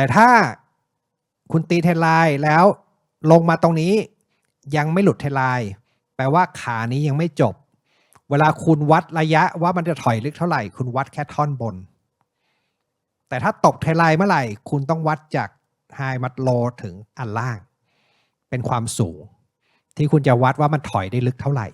แต่ถ้าคุณตีเทนไลน์แล้วลงมาตรงนี้ยังไม่หลุดเทนไลน์แปลว่าขานี้ยังไม่จบ เวลาคุณวัดระยะว่ามันจะถอยลึกเท่าไหร่ คุณวัดแค่ท่อนบน แต่ถ้าตกเทนไลน์เมื่อไหร่ คุณต้องวัดจากไฮมัดโลถึงอันล่าง เป็นความสูง ที่คุณจะวัดว่ามันถอยได้ลึกเท่าไหร่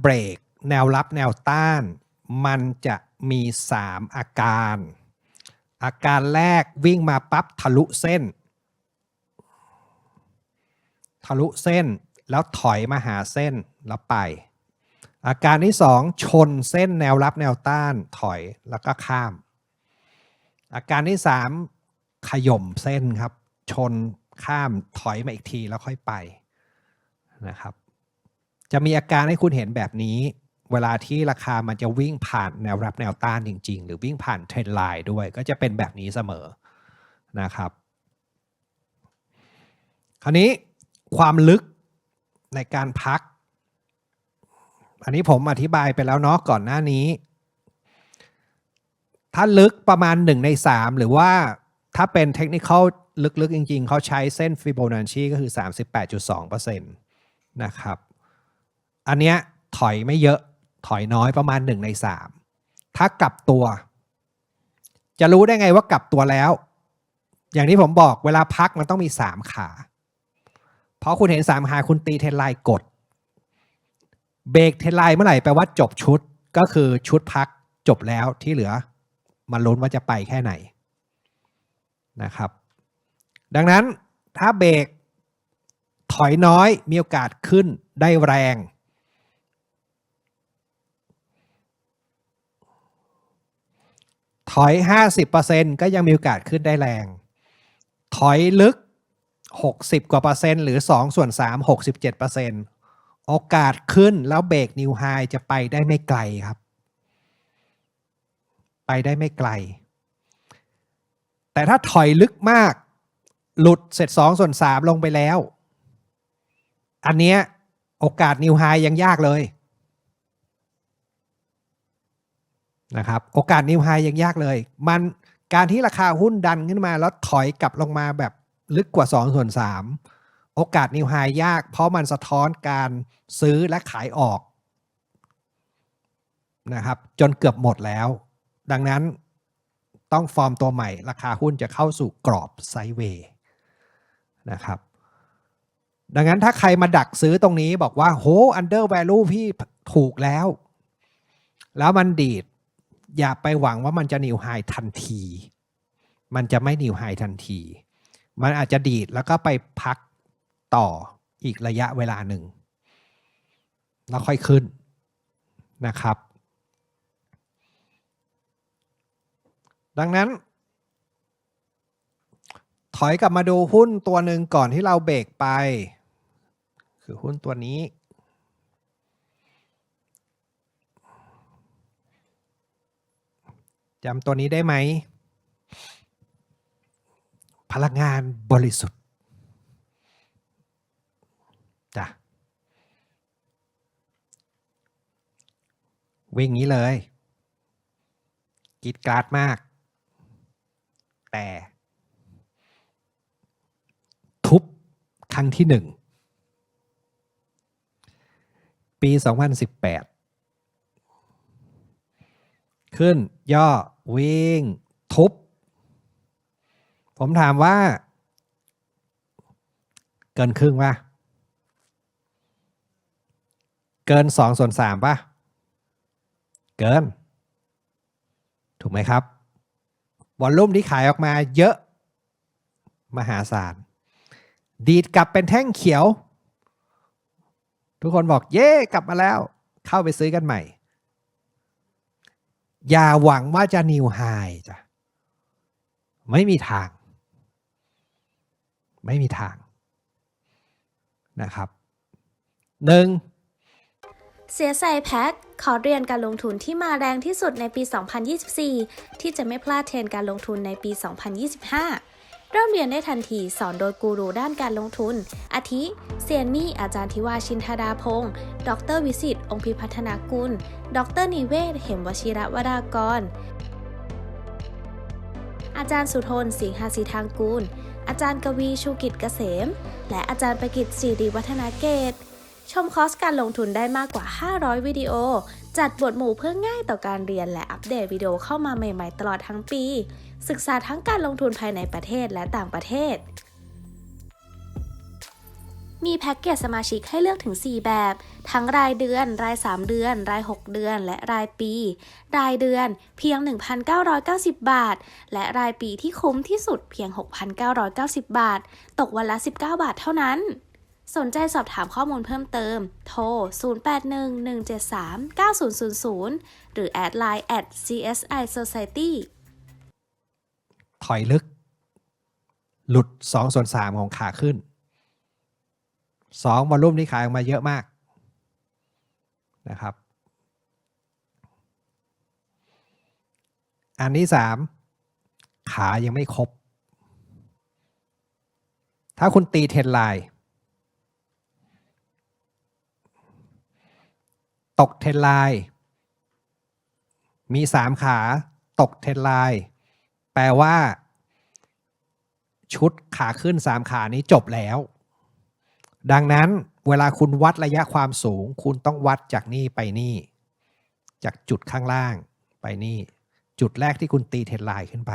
เบรกแนวรับแนวต้าน มันจะมี 3 อาการ อาการแรกวิ่งมาปั๊บทะลุเส้น ทะลุเส้นแล้วถอยมาหาเส้นแล้วไป อาการที่ 2 ชนเส้นแนวรับแนวต้านถอยแล้วก็ข้าม อาการที่ 3 ขย่มเส้นครับ ชนข้ามถอยมาอีกทีแล้วค่อยไปนะครับ จะมีอาการให้คุณเห็นแบบนี้ เวลาที่ราคามันจะวิ่งผ่านแนวรับแนวต้านจริง ๆ หรือวิ่งผ่านเทรนไลน์ด้วย ก็จะเป็นแบบนี้เสมอนะครับ คราวนี้ความลึกในการพัก อันนี้ผมอธิบายไปแล้วเนาะก่อนหน้านี้ ถ้าลึกประมาณ 1 ใน 3 หรือว่าถ้าเป็นเทคนิคลึกๆ จริง ๆ เขาใช้เส้นฟิโบนัชชีก็คือ 38.2%นะครับ อันเนี้ยถอยไม่เยอะ ถอยน้อยประมาณ 1 ใน 3 ถ้ากลับตัว จะรู้ได้ไงว่ากลับตัวแล้ว อย่างที่ผมบอกเวลาพักมันต้องมี 3 ขา เพราะคุณเห็น 3 ขา คุณตีเทนไลน์กด เบรกเทนไลน์เมื่อไหร่แปลว่าจบชุดก็คือชุดพักจบแล้วที่เหลือมาลุ้นว่าจะไปแค่ไหนนะครับ ดังนั้นถ้าเบรกถอยน้อยมีโอกาสขึ้นได้แรง ถอย 50%ก็ยังมีโอกาสขึ้นได้แรง ถอยลึก 60 กว่าเปอร์เซ็นต์หรือ 2 ส่วน 3 67%โอกาสขึ้นแล้วเบรกนิวไฮจะไปได้ไม่ไกลครับ ไปได้ไม่ไกล แต่ถ้าถอยลึกมาก หลุดเสร็จ 2 ส่วน 3 ลงไปแล้ว อันเนี้ยโอกาสนิวไฮยังยากเลย นะครับโอกาสนิวไฮยังยากเลย มันการที่ราคาหุ้นดันขึ้นมาแล้วถอยกลับลงมาแบบลึกกว่า 2 ส่วน 3 โอกาสนิวไฮยาก เพราะมันสะท้อนการซื้อและขายออกนะครับจนเกือบหมดแล้ว ดังนั้นต้องฟอร์มตัวใหม่ ราคาหุ้นจะเข้าสู่กรอบไซเวย์นะครับดังนั้นถ้าใครมาดักซื้อตรงนี้บอกว่าโห under value พี่ถูกแล้ว แล้วมันดีด อย่าไปหวังว่ามันจะนิวไฮทันที มันจะไม่นิวไฮทันที มันอาจจะดีดแล้วก็ไปพักต่ออีกระยะเวลาหนึ่ง แล้วค่อยขึ้นนะครับ ดังนั้น ถอยกลับมาดูหุ้นตัวหนึ่งก่อนที่เราเบรกไป คือหุ้นตัวนี้ จำตัวนี้ได้ไหม พลังงานบริสุทธิ์จ้ะวิ่งนี้เลยกรีดกราดมาก แต่ ทุบครั้งที่หนึ่ง ปี 2018 ขึ้น ย่อ วิ่ง ทุบ ผมถามว่า เกินครึ่งป่ะ เกินสองส่วนสามป่ะ เกิน ถูกไหมครับ วอลลุ่มที่ขายออกมาเยอะ มหาศาล ดีดกลับเป็นแท่งเขียว ทุกคนบอกเย่กลับมาแล้ว เข้าไปซื้อกันใหม่ อย่าหวังว่าจะนิวไฮจ้ะไม่มีทาง ไม่มีทางนะครับหนึ่งเสียใส่แพ็คขอเรียนการลงทุนที่มาแรงที่สุดในปี 2024 ที่จะไม่พลาดเทรนการลงทุนในปี 2025 เริ่มเรียนได้ทันทีสอนโดยกูรูด้านการลงทุน อาทิ เซียนมี่ อาจารย์ทิวาชินธาดาพงศ์ดรวิสิตองค์พิพัฒนากุล ดรนิเวศ เหมวชิระวรากร อาจารย์สุทน สิงหาสีทางกูล อาจารย์กวีชูกิจเกษม และอาจารย์ประกิตสิริวัฒนาเกต ชมคอร์สการลงทุนได้มากกว่า 500 วิดีโอ จัดบทหมู่เพื่อง่ายต่อการเรียนและอัปเดตวิดีโอเข้ามาใหม่ ๆ ตลอดทั้งปี ศึกษาทั้งการลงทุนภายในประเทศและต่างประเทศ มีแพ็กเกจสมาชิกให้เลือกถึง 4 แบบ ทั้งรายเดือน ราย 3 เดือน ราย 6 เดือน และรายปี รายเดือนเพียง 1,990 บาท และรายปีที่คุ้มที่สุดเพียง 6,990 บาท ตกวันละ 19 บาทเท่านั้นสนใจสอบถามข้อมูลเพิ่มเติม โทร 0811739000 หรือแอดไลน์ at CSI Society ถอยลึก หลุด2ส่วน3ของขาขึ้น2วอลลุ่มที่ขายออกมาเยอะมากนะครับ อันที่3ขายังไม่ครบ ถ้าคุณตีเทรนไลน์ตกเทรนไลน์มี 3 ขาตกเทรนไลน์ แปลว่า ชุดขาขึ้น3ขานี้จบแล้ว ดังนั้นเวลาคุณวัดระยะความสูง คุณต้องวัดจากนี่ไปนี่ จากจุดข้างล่างไปนี่ จุดแรกที่คุณตีเทนไลน์ขึ้นไป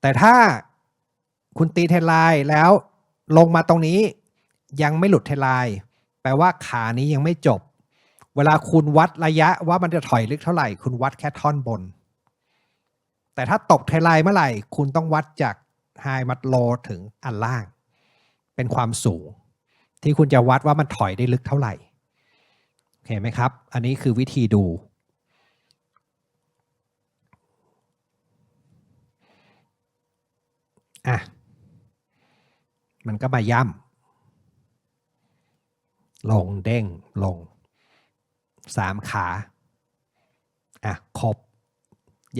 แต่ถ้าคุณตีเทนไลน์แล้วลงมาตรงนี้ยังไม่หลุดเทนไลน์แปลว่าขานี้ยังไม่จบ เวลาคุณวัดระยะว่ามันจะถอยลึกเท่าไหร่ คุณวัดแค่ท่อนบน แต่ถ้าตกเทไลเมื่อไหร่ คุณต้องวัดจากไฮมัดโลถึงอันล่าง เป็นความสูง ที่คุณจะวัดว่ามันถอยได้ลึกเท่าไหร่โอเคไหมครับ อันนี้คือวิธีดูอะมันก็มาย่ำลงเด้งลงสามขาอะครบ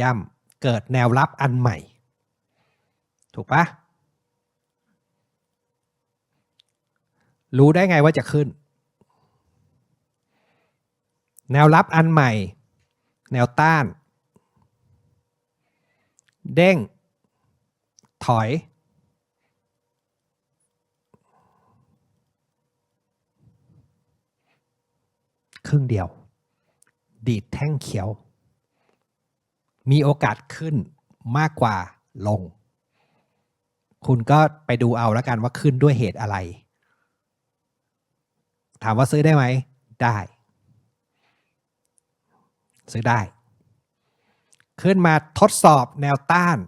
ย่ำ เกิดแนวรับอันใหม่ ถูกปะรู้ได้ไงว่าจะขึ้น แนวรับอันใหม่ แนวต้าน เด้ง ถอย ครึ่งเดียว ดีดแท่งเขียว มีโอกาสขึ้นมากกว่าลง คุณก็ไปดูเอาแล้วกันว่าขึ้นด้วยเหตุอะไร ถามว่าซื้อได้ไหม ได้ ซื้อได้ ขึ้นมาทดสอบแนวต้าน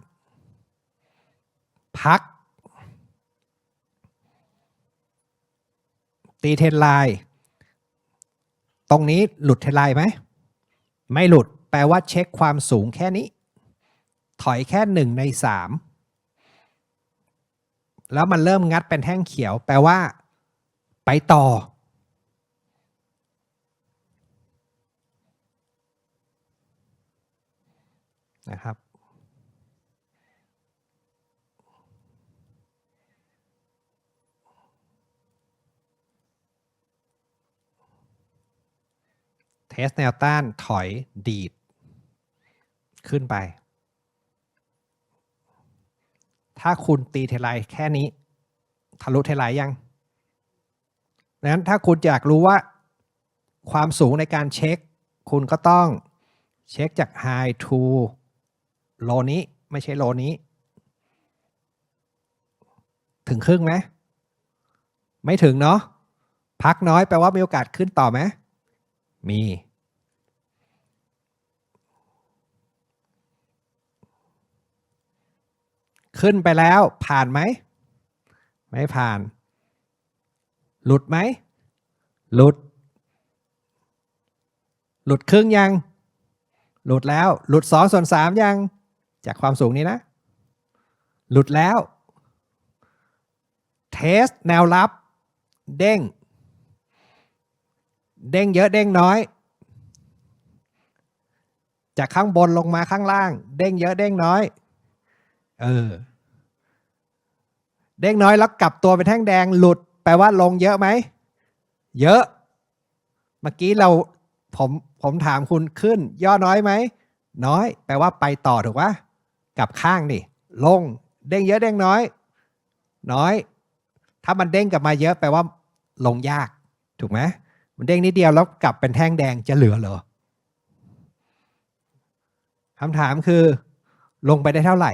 พัก ตีเทนไลน์ ตรงนี้หลุดเทนไลน์ไหม ไม่หลุด แปลว่าเช็คความสูงแค่นี้ ถอยแค่หนึ่งในสามแล้วมันเริ่มงัดเป็นแท่งเขียว แปลว่า ไปต่อ นะครับ เทสแนวต้านถอยดีด ขึ้นไป ถ้าคุณตีเทไลน์แค่นี้ ทะลุเทไลน์ยังดังนั้นถ้าคุณอยากรู้ว่าความสูงในการเช็ค คุณก็ต้องเช็คจาก High to โลนี้ไม่ใช่โลนี้ ถึงครึ่งไหมไม่ถึงเนาะพักน้อยแปลว่ามีโอกาสขึ้นต่อไหมมี ขึ้นไปแล้วผ่านไหม ไม่ผ่าน หลุดไหม หลุด หลุดครึ่งยัง หลุดแล้ว หลุดสองส่วนสามยัง จากความสูงนี้นะ หลุดแล้ว เทสแนวรับ เด้ง เด้งเยอะเด้งน้อยจากข้างบนลงมาข้างล่าง เด้งเยอะเด้งน้อย เออ เด้งน้อยแล้วกลับตัวเป็นแท่งแดงหลุด แปลว่าลงเยอะไหม เยอะ เมื่อกี้เราผมผมถามคุณขึ้น ย่อน้อยไหม น้อย แปลว่าไปต่อถูกปะกลับข้างนี่ลง เด้งเยอะเด้งน้อย น้อย ถ้ามันเด้งกลับมาเยอะแปลว่า ลงยาก ถูกไหมมันเด้งนิดเดียวแล้วกลับเป็นแท่งแดงจะเหลือเหรอคำถามคือ ลงไปได้เท่าไหร่